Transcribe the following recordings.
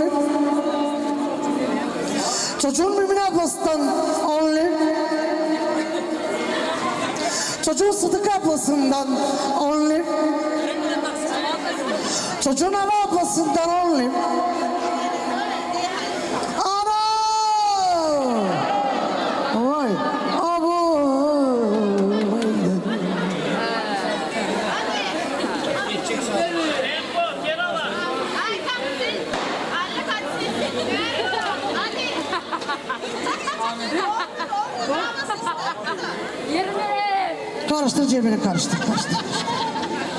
only. Çocuğun Mümine ablasından only. Çocuğun Sıdık ablasından only. Çocuğun Hava ablasından only. 20. Karıştır cebini karıştır. Karıştır.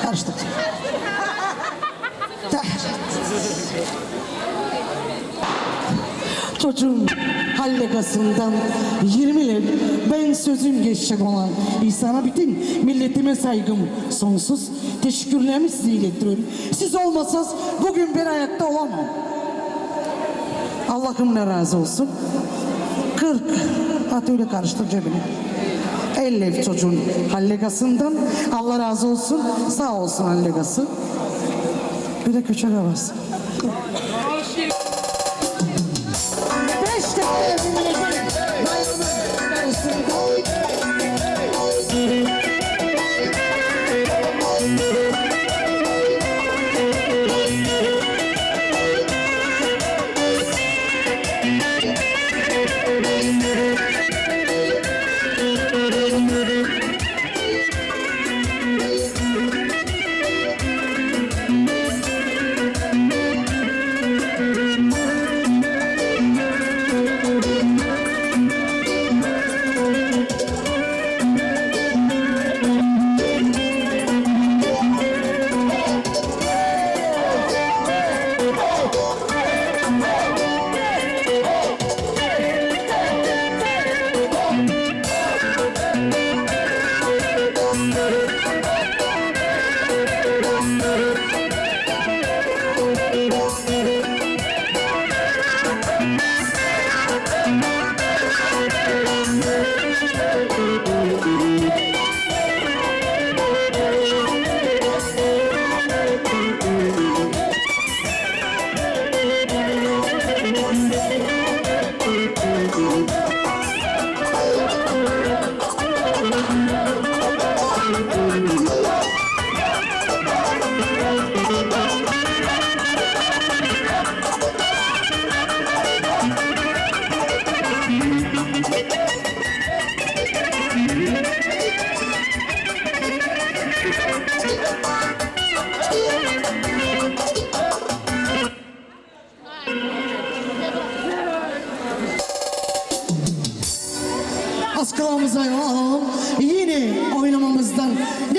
Karıştır. Çocuğun hallegasından 20 yıl ben sözüm geçecek olan insana bütün milletime saygım sonsuz. Teşekkürlerimi size iletiyorum. Siz olmasanız bugün ben ayakta olamam. Allah'ım ne razı olsun. 40. Hadi öyle karıştır cebini. 50 çocuğun hallegasından Allah razı olsun. Sağ olsun hallegası. Bir de köçek havası.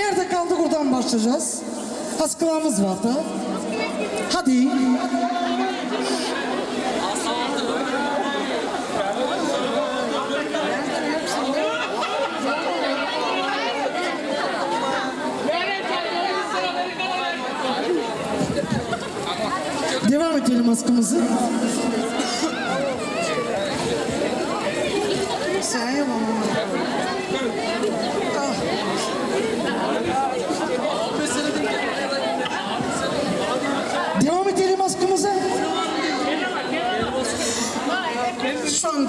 Nerede kaldık oradan başlayacağız. Askılamız vardı. Hadi. Devam edelim askımızı. Sen. Devam edelim askımıza.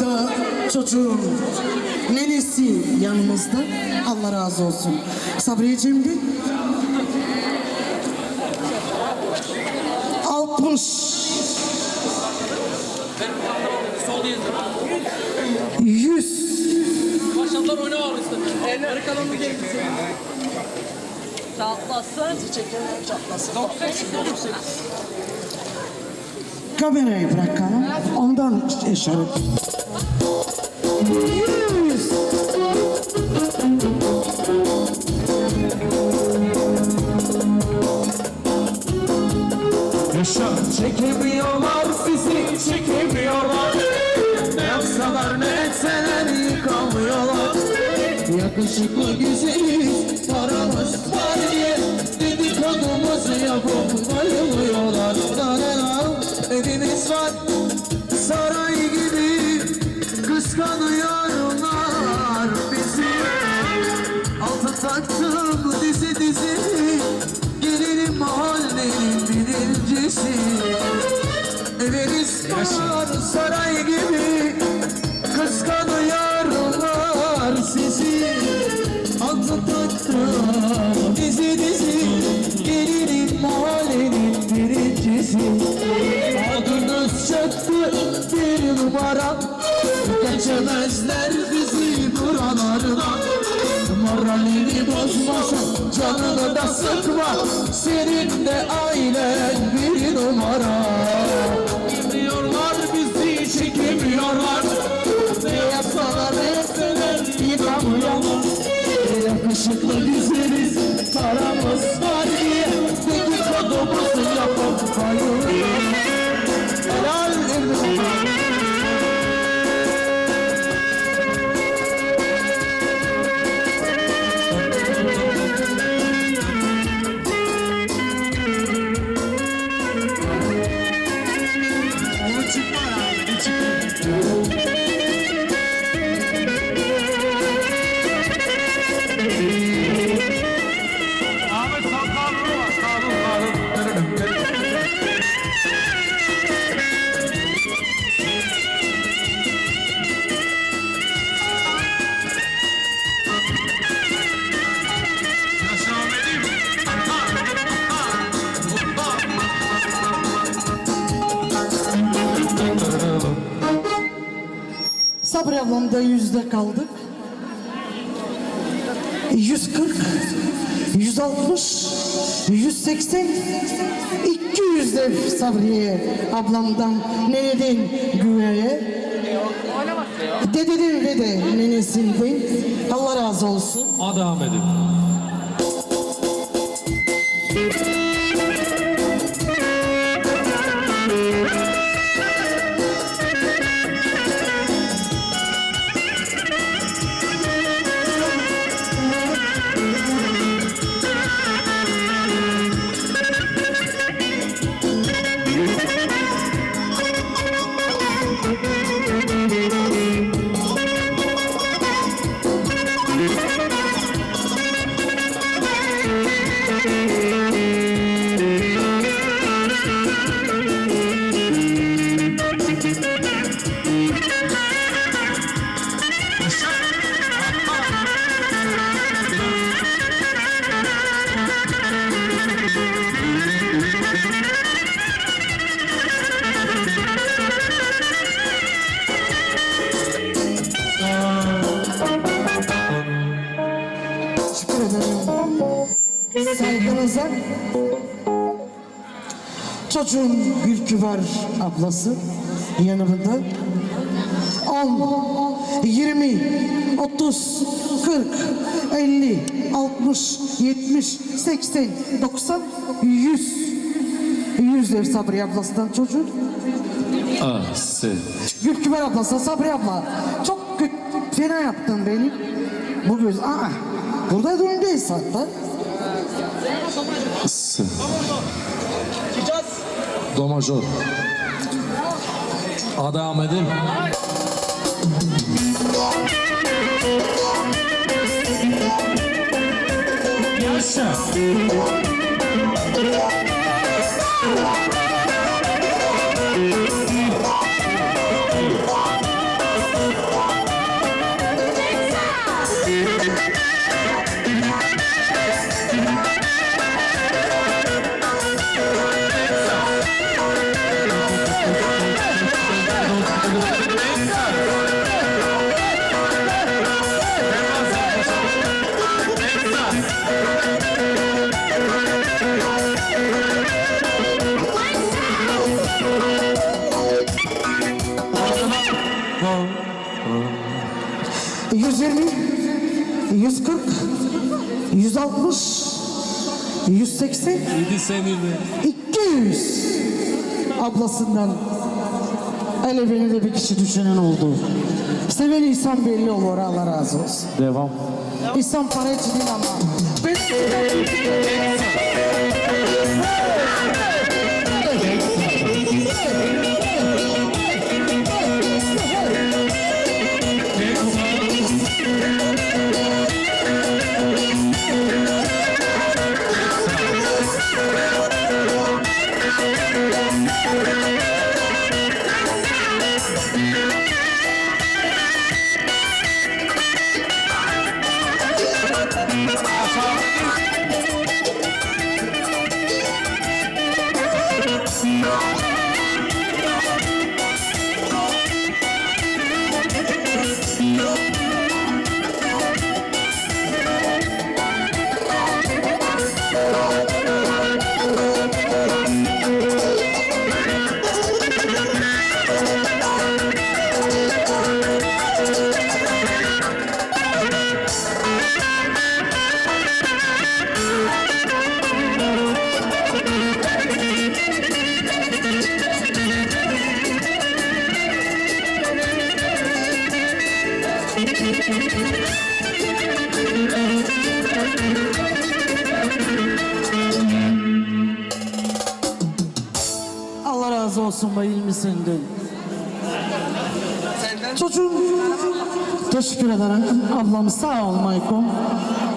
Anda çocuğun nenesi yanımızda. Allah razı olsun. Sabriyeciğim de. 60 100 Maşallah oyna var işte. Eller kalanı geldi. Çatlasın. Çiçekler çatlasın. 98 98. Kamerayı bırakalım. Ondan işaret. Yüz. Yaşa çekemiyorlar bizi çekemiyorlar Ne yapsalar ne etseler yıkamıyorlar Yakışıklı güzeliz Kıskanıyorlar bizi. Altın taktım dizi dizi Gelinim mahallenin birincisi. Evlerimiz var saray gibi Kıskanıyorlar sizi. Altı taktım dizi dizi Gelinim mahallenin birincisi. Adınız çıktı bir numara Geçemezler bizi buralardan Moralini bozmasın canını da sıkma. Senin de ailen bir numara yüzde kaldık. 140, 160, 180, 200 de Sabriye ablamdan neneden güveye. Dededen ve de nenesinden Allah razı olsun. Hadi Ahmet'im. Teşekkür ederim. Saygınıza. Çocuğun Gülkü var ablası yanımda. 10, 20, 30, 40, 50, 60, 70, 80, 90, 100. 100 der Sabri ablasından çocuğun. Ah, sen. Gülkümer ablası Sabri abla. Çok fena yaptın beni. Bu göz, aa, burada döndeyiz hatta. Sen. Do major. Hadi Ahmet'im. Yaşa. 160 180 7 seneli 200 ablasından Hele beni de bir kişi düşünen oldu. Seven insan belli olur Allah razı olsun. Devam. İnsan para için değil ama. Ben... Çocuğum teşekkür ederim. Ablam sağ ol Maykom.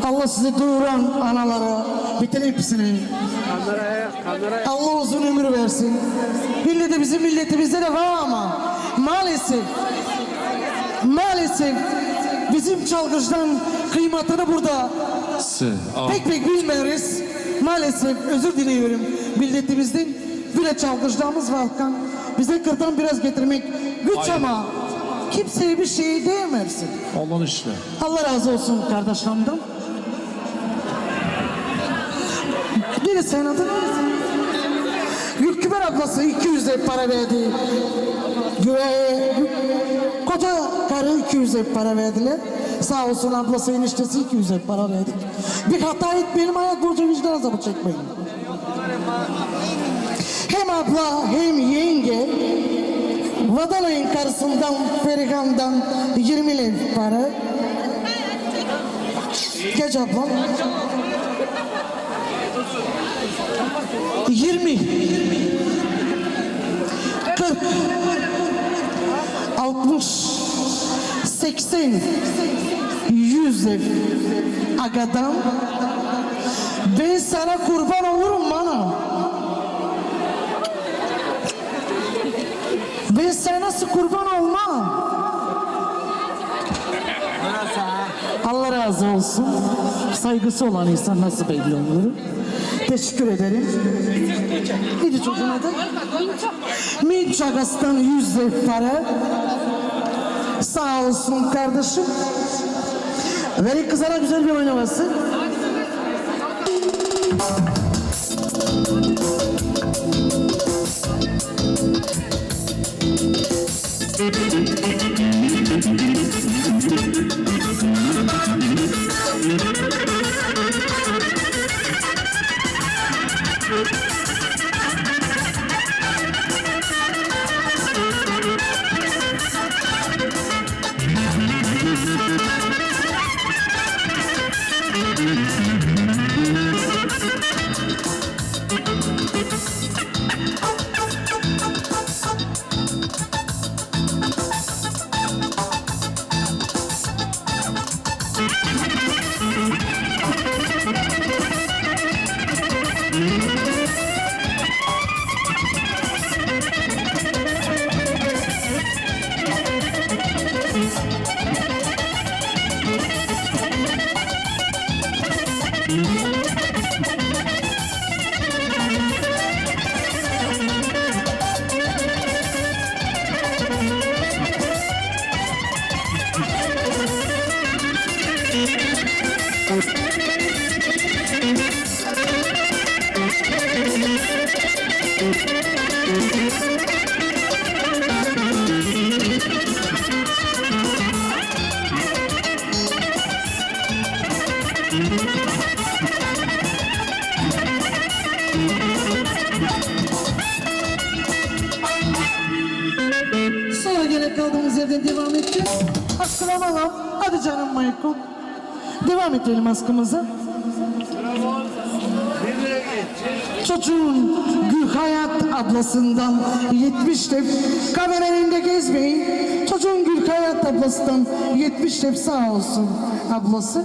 Allah sizi doğuran analara bütün hepsine. Allah uzun ömür versin. Milleti bizim milletimizde de var ama maalesef maalesef bizim çalgıçtan kıymetini burada pek pek bilmiyoruz. Maalesef özür diliyorum milletimizden. Böyle çalgıçlarımız var. Bize kırdan biraz getirmek güç Aynen. ama kimseye bir şey diyemezsin. Allah'ın işle. Allah razı olsun kardeşlerimden. Biri senin adın Gülküber ablası 200 lira para verdi. Güveye, koca karı 200 lira para verdiler. Sağ olsun ablası eniştesi 200 lira para verdi. Bir hata etmeyelim ayak borcu vicdan azabı çekmeyin. Hem abla hem yenge Vadalay'ın karısından Perihan'dan 20 lira para. Geç ablam. 20 40 60 80 100 ev agadan. Ben sana kurban olurum bana nasıl kurban olmam Allah razı olsun. Saygısı olan insan nasıl belli olur? Teşekkür ederim. Neydi çocuğun adı? Minç Agas'tan 100 lira para. Sağ olsun kardeşim. Verin kızana güzel bir oynaması. Sonra gene kaldığımız devam edeceğiz. Askılamalam. Hadi canım Mayko. Devam edelim askımıza. çocuğun gül hayat ablasından 70 tep kameralinde gezmeyin. Çocuğun gül hayat ablasından 70 tep sağ olsun ablası.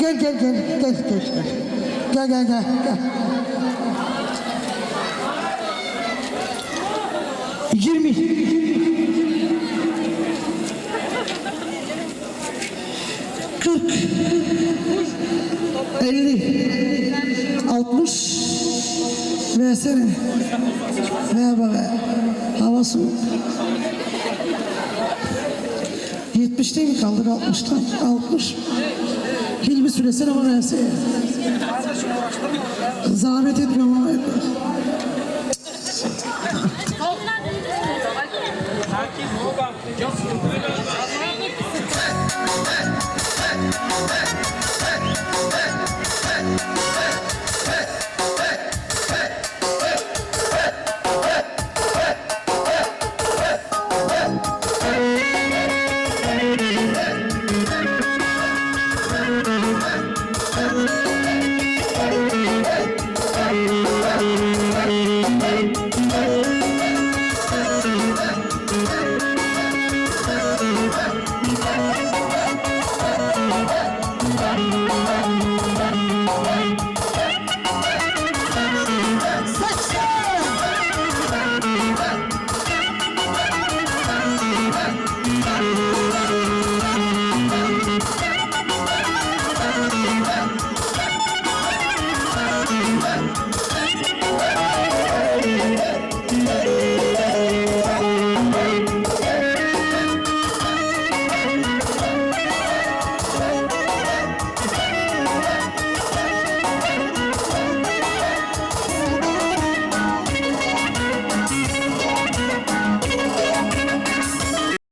Gel gel gel gel gel gel. Gel gel gel. gel. 20 40 50 60 versene. Ver bana. Hava soğuk. 70'te mi kaldık 60'tan? 60. Hilmi süresene bana versene. Zahmet etmiyorum ama. Herkes